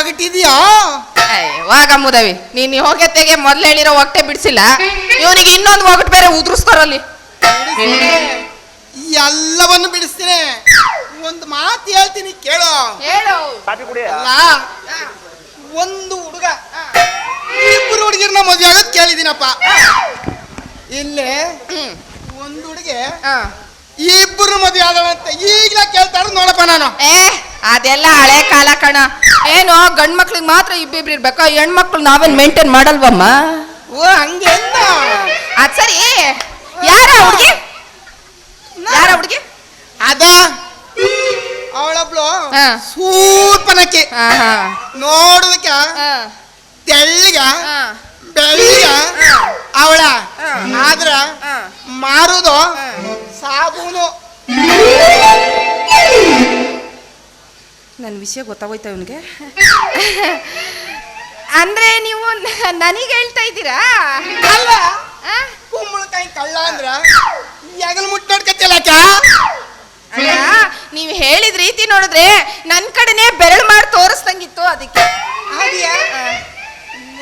ಒಗಟಿದ್ಯಾ ವಾಗ ಮುದವಿ. ನೀನ್ ಹೋಗತ್ತೆಗೆ ಮೊದ್ಲು ಹೇಳಿರೋ ಒಟ್ಟೆ ಬಿಡಿಸಿಲ್ಲ. ಇವನಿಗೆ ಇನ್ನೊಂದು ಒಗಟ್ ಬೇರೆ ಉದುರಿಸ್ತಾರಲ್ಲಿ ಎಲ್ಲವನ್ನು ಬಿಡಿಸ್ತೀನಿ. ಒಂದು ಮಾತು ಹೇಳ್ತೀನಿ ಕೇಳು. ಹೇಳು. ಅಲ್ಲ ಒಂದು ಹುಡುಗ. ಇಬ್ಬರು ಹುಡುಗಿರ್ನ ಮದುವೆ ಆಗೋದ್ ಕೇಳಿದೀನಪ್ಪ ಇಲ್ಲಿ ಹ್ಮ್. ಒಂದು ಹುಡುಗಿ. ಇಬ್ಬರು ಮದುವೆ ಆದವಂತ ಈಗಲೇ ಕೇಳ್ತಾರ ನೋಡಪ್ಪ ನಾನು. ಏ ಅದೆಲ್ಲ ಹಳೆ ಕಾಲ ಕಣ. ಏನು ಗಂಡ್ ಮಕ್ಳಿಗೆ ಮಾತ್ರ ಇಬ್ಬಿಬ್ರು ಇರ್ಬೇಕು ಹೆಣ್ಮಕ್ಳು ನಾವೇನ್ ಮೇಂಟೈನ್ ಮಾಡಲ್ವಮ್ಮ? ಓ ಹಂಗೆ ಅಂದ. ಸರಿ. ಯಾರ ಹುಡುಗಿ? ಯಾರ ಹುಡುಗಿ? ಅದ ಅವಳೊಬ್ಳು ಹಾ. ನೋಡುದಕ್ಕೆ ತೆಳ್ಳಿಗ ಬೆಳ್ಳಿಗ ಅವಳ. ಆದ್ರ. ಮಾರುದು. ಸಾಬೂನು. ನನ್ನ ವಿಷಯ ಗೊತ್ತಾಗೋಯ್ತಾ ಇವನಿಗೆ? ಅಂದ್ರೆ ನೀವು ನನಗೆ ಹೇಳ್ತಾ ಇದ್ದೀರಾ? ಅಲ್ಲ. ಆ? ಕುಂಬಳಕಾಯಿ ಕಳ್ಳ ಅಂದ್ರ ಯಗಲ್ ಮುಟ್ ನೋಡ್ಕತ್ತಿಲ್ಲಕ್ಕ ಅಲ್ಲ ನೀವು ಹೇಳಿದ ರೀತಿ ನೋಡಿದ್ರೆ ನನ್ನ ಕಡೆನೇ ಬೆರಳು ಮಾಡಿ ತೋರಿಸ್ದಂಗಿತ್ತು ಅದಕ್ಕೆ. ಅದ್ಯಾ?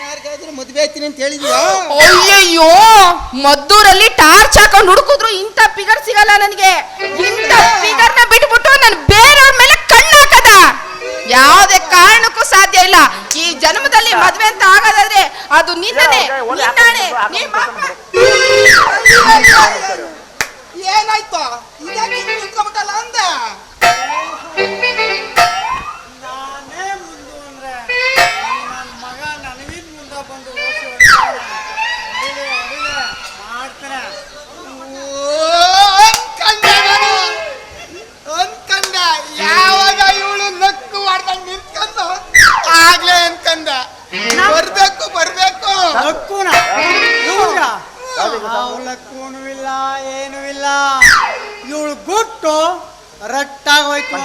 ಯಾರಿಗಾದ್ರೂ ಮದ್ವೆ ಆಯ್ತೀನಿ ಅಂತ ಹೇಳಿದ್ಯೋ? ಅಯ್ಯಯ್ಯೋ ಮದ್ದೂರಲ್ಲಿ ಟಾರ್ಚ್ ಹಾಕೊಂಡು ಹುಡುಕಿದ್ರು ಇಂಥ ಫಿಗರ್ ಸಿಗಲ್ಲ ನನಗೆ. ಇಂಥ ಫಿಗರ್ನ ಬಿಟ್ಬಿಟ್ಟು ನಾನು ಬೇರೆಯವ್ರ ಅದು ನಿನ್ನದೇ. ನಿನ್ನಾಣೆ ನಿಮ್ಮ ಏನಾಯ್ತು? ನಿಂತ್ಕೊಂಡ್ಬಿಟ್ಟಲ್ಲ ಅಂದ?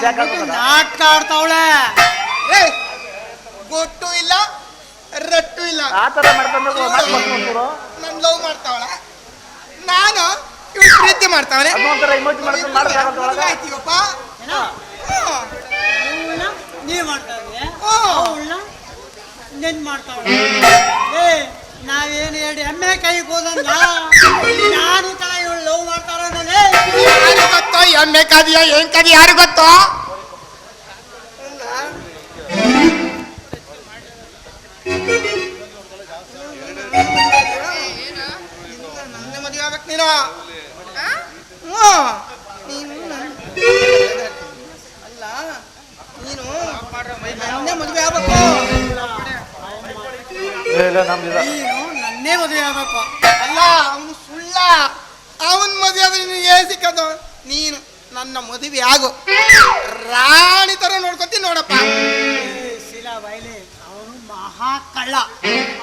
ನಾಟಕ ಆಡ್ತಾವಳೆ ಏ, ಗೊಟ್ಟು ಇಲ್ಲ ರಟ್ಟು ಇಲ್ಲ. ಆ ಥರ ಮಾಡ್ಕೊಂಡು ಮಾಡ್ಕೊಂಡು ನನ್ ಲವ್ ಮಾಡ್ತಾವಳ. ನಾನು ಇವಳು ಪ್ರೀತಿ ಮಾಡ್ತಾವನೆ. ಅದೊಂಥರ ಇಮೋಜಿ ಮಾಡ್ಕೊಂಡು ಒಳಗೆ. ಆಯ್ತೀವಪ್ಪ ನೀ ಮಾಡ್ತಾ ನೆನ್ ಮಾಡ್ತಾವಳೆ. ಏ ನಾವೇನು ಹೇಳಿ ಎಮ್ಮೆ ಕೈ ಹೋದಂಗ? ಎಮ್ಮೆ ಬೇಕಾದ್ಯೋ ಏನ್ ಕದಿ ಯಾರು ಗೊತ್ತೋ? ನನ್ನ ಮದುವೆ ಆಗ್ಬೇಕು ನೀನು ಹ್ಮ್. ನೀನು ನನ್- ಅಲ್ಲ ನೀನು ನನ್ನೇ ಮದುವೆ ಆಗ್ಬೇಕು ಇಲ್ಲ. ನಮ್ದಿಲ್ಲ ನೀನು ನನ್ನೇ ಮದುವೆ ಆಗ್ಬೇಕು. ಅಲ್ಲ ಅವನು ಸುಳ್ಳ. ಅವನ್ ಮದುವೆ ಆದ್ರೆ ಸಿಕ್ಕದು? ನೀನು. ನನ್ನ ಮದುವೆ ಆಗು. ರಾಣಿ ತರ ನೋಡ್ಕೊತೀನಿ ನೋಡಪ್ಪ. ಶಿಲಾ ಬೈಲಿ ಅವನು ಮಹಾ ಕಳ್ಳ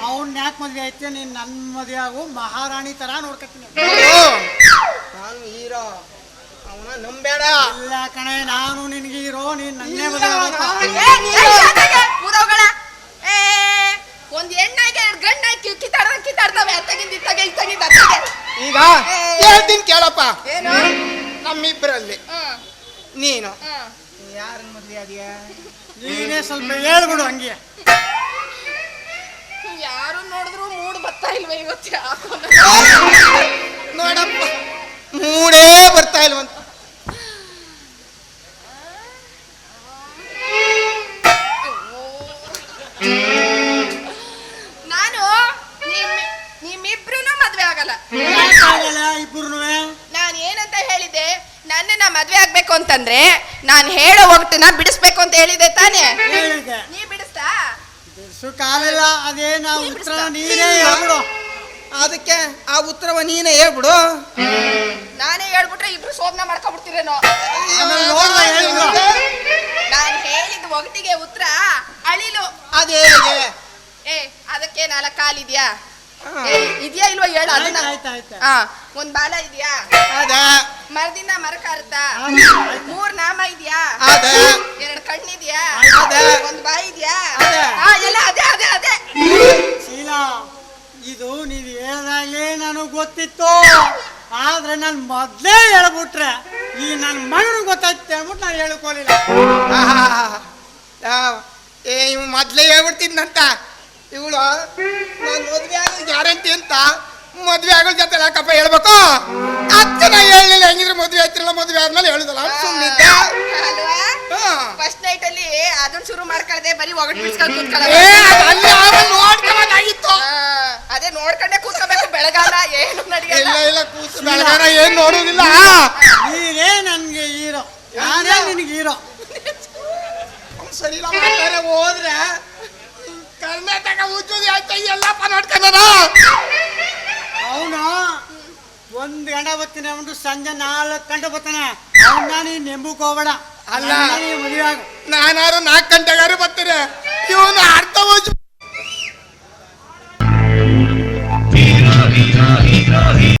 ಅವನ್ ಯಾಕೆ ಮದುವೆ ಐತೆ ನೀನ್ ನನ್ನ ಮದುವೆ ಆಗು ಮಹಾರಾಣಿ ತರ ನೋಡ್ಕೊತೀನಿ. ನಾನು ಹೀರೋ. ಅವನ ನಂಬೇಡ ಇಲ್ಲ ಕಣೆ ನಾನು ನಿನ್ಗೆ ಹೀರೋ ನೀನ್ ನನ್ನೇ ಮದುವೆ ಒಂದ್ ಹೆಣ್ಣಾಗೆ ಎರಡು ಗಂಡಾಗಿ ಕಿತ್ತಾಡ್ದ ಕಿತ್ತಾಡ್ತವೆ. ಅತ್ತಗಿಂದ ಇತ್ತಗೆ ಇತ್ತಗಿಂದ ಅತ್ತಗೆ. ಈಗ ಹೇಳ್ತೀನಿ ಕೇಳಪ್ಪ. ಏನು? ನಮ್ಮಿಬ್ಬರಲ್ಲಿ ನೀನು. ಹಾ ಯಾರನ್ನ ಮದುವೆ ಆದ್ಯಾ? ನೀನೇ ಸ್ವಲ್ಪ ಹೇಳ್ಬಿಡು ಹಂಗೆ. ಯಾರು ನೋಡಿದ್ರು ಮೂಡ್ ಬರ್ತಾ ಇಲ್ವ ಇವತ್ತು ಯಾಕೋ? ನೋಡಪ್ಪ. ಮೂಡೇ ಬರ್ತಾ ಇಲ್ವಂತ. ನನ್ನನ್ನ ಮದ್ವೆ ಆಗ್ಬೇಕು ಅಂತಂದ್ರೆ ನಾನು ಹೇಳೋ ಒಗಟನ್ನ ಬಿಡಿಸ್ಬೇಕು ಅಂತ ಹೇಳಿದೆ ತಾನೇ? ನೀ ಬಿಡಿಸ್ತಾ? ಬಿಡ್ಸು ಕಾಲಿಲ್ಲ ಅದೇನ ಉತ್ತರ ನೀನೇ ಹೇಳ್ಬಿಡು. ಅದಕ್ಕೆ ಆ ಉತ್ತರವ ನೀನೇ ಹೇಳ್ಬಿಡು. ನಾನೇ ಹೇಳ್ಬಿಟ್ರೆ ಇಬ್ರು ಶೋಭನ ಮಾಡ್ಕೊಬಿಡ್ತಿರೇನೋ ಆಮೇಲೆ ನೋಡ್ದೆ ಹೇಳ್ಬಿಡು. ನಾನು ಹೇಳಿದ ಒಗಟಿಗೆ ಉತ್ತರ ಅಳಿಲು. ಅದೇ ಏ ಅದಕ್ಕೆ ನಾಲ್ಕು ಕಾಲಿದ್ಯಾ ಏ ಇದ್ಯಾ ಇಲ್ವಾ ಹೇಳ ಅದನ್ನ. ಹಾ ಒಂದ್ ಬಾಲ ಇದೆಯಾ? ಅದ. ಮರದಿಂದ ಮರ ಕಾರುತ್ತಾ ಆಯ್ತು. ಮೂರ್ ನಾಮ ಇದೆಯಾ? ಅದ. ಎರಡ್ ಕಣ್ಣಿದ್ಯಾ? ಅದ. ಒಂದ್ ಬಾಯಿ ಇದೆಯಾ? ಎಲ್ಲ ಅದೇ ಅದೇ ಅದೇ. ಶೀಲಾ ಇದು ನೀವ್ ಹೇಳ್ದಾಗ್ಲೇ ನನಗ್ ಗೊತ್ತಿತ್ತು. ಆದ್ರೆ ನಾನು ಮೊದಲೇ ಹೇಳ್ಬಿಟ್ರೆ ಈ ನನ್ನ ಮಗನಿಗೆ ಗೊತ್ತಾಯ್ತು ಅಂದ್ಬಿಟ್ಟು ನಾನು ಹೇಳ್ಕೊಲಿಲ್ಲ. ಏ ಇವ್ ಮೊದ್ಲೇ ಹೇಳ್ಬಿಡ್ತಿದ್ನಂತ. ಇವಳು ನಾನು ಮದ್ವೆ ಆಗ ಗ್ಯಾರಂಟಿ ಅಂತ. ಮದ್ವೆ ಆಗೋ ಜೊತೆ ಯಾಕಪ್ಪ ಹೇಳ್ಬೇಕು? ಅಕ್ಕ ನಾ ಹೇಳಲಿಲ್ಲ ಹೆಂಗಿದ್ರೆ ಮದ್ವೆ ಆಯ್ತಿರಲ್ಲ ಮದ್ವೆ ಆದ್ಮೇಲೆ ಹೇಳುದಲ್ಲ. ಸುಮ್ಮನಿದ್ದೆ ಫಸ್ಟ್ ನೈಟ್ ಅಲ್ಲಿ ಅದನ್ನ ಶುರು ಮಾಡ್ಕೊಳ್ದೆ ಬರೀ ಒಗಟ್ ಬಿಡ್ಸ್ಕೊಂಡ್ ಏ ಕೂತ್ಕೊಳ್ಳೋದು. ಆಮೇಲೆ ಅದೇ ನೋಡ್ಕೊಂಡೆ ಕೂತ್ಕೋಬೇಕು ಬೆಳಗಾಲ ಏನು ಇಲ್ಲ ನಡೆಯಲ್ಲ. ಇಲ್ಲ ಕೂತು ಬೆಳಗಾಲ ಏನ್ ನೋಡೋದಿಲ್ಲ. ನೀನೇ ನನ್ಗೆ ಹೀರೋ. ನಾನೇ ನಿನಗೆ ಹೀರೋ. ಸರಿ ಇಲ್ಲ ಹೋದ್ರೆ ಕರ್ನಾಟಕ ಉಜ್ಜೋದಿ ಆಯ್ತಾ ಎಲ್ಲಪ್ಪ ನೋಡ್ಕೊಂಡ ಅವನು ಒಂದ್ ಗಂಟೆ ಬರ್ತೀನಿ ಅವನು ಸಂಜೆ ನಾಲ್ಕು ಗಂಟೆ ಬರ್ತಾನೆ. ಅವನ್ನ ನೀ ನೆಂಬುಕೋಬೇಡ ಅಲ್ಲ. ನೀನ್ ನಾನಾರು ನಾಲ್ಕು ಗಂಟೆಗಾರು ಬರ್ತೀನಿ. ಇವನು ಅರ್ಥ ಹೋಜ್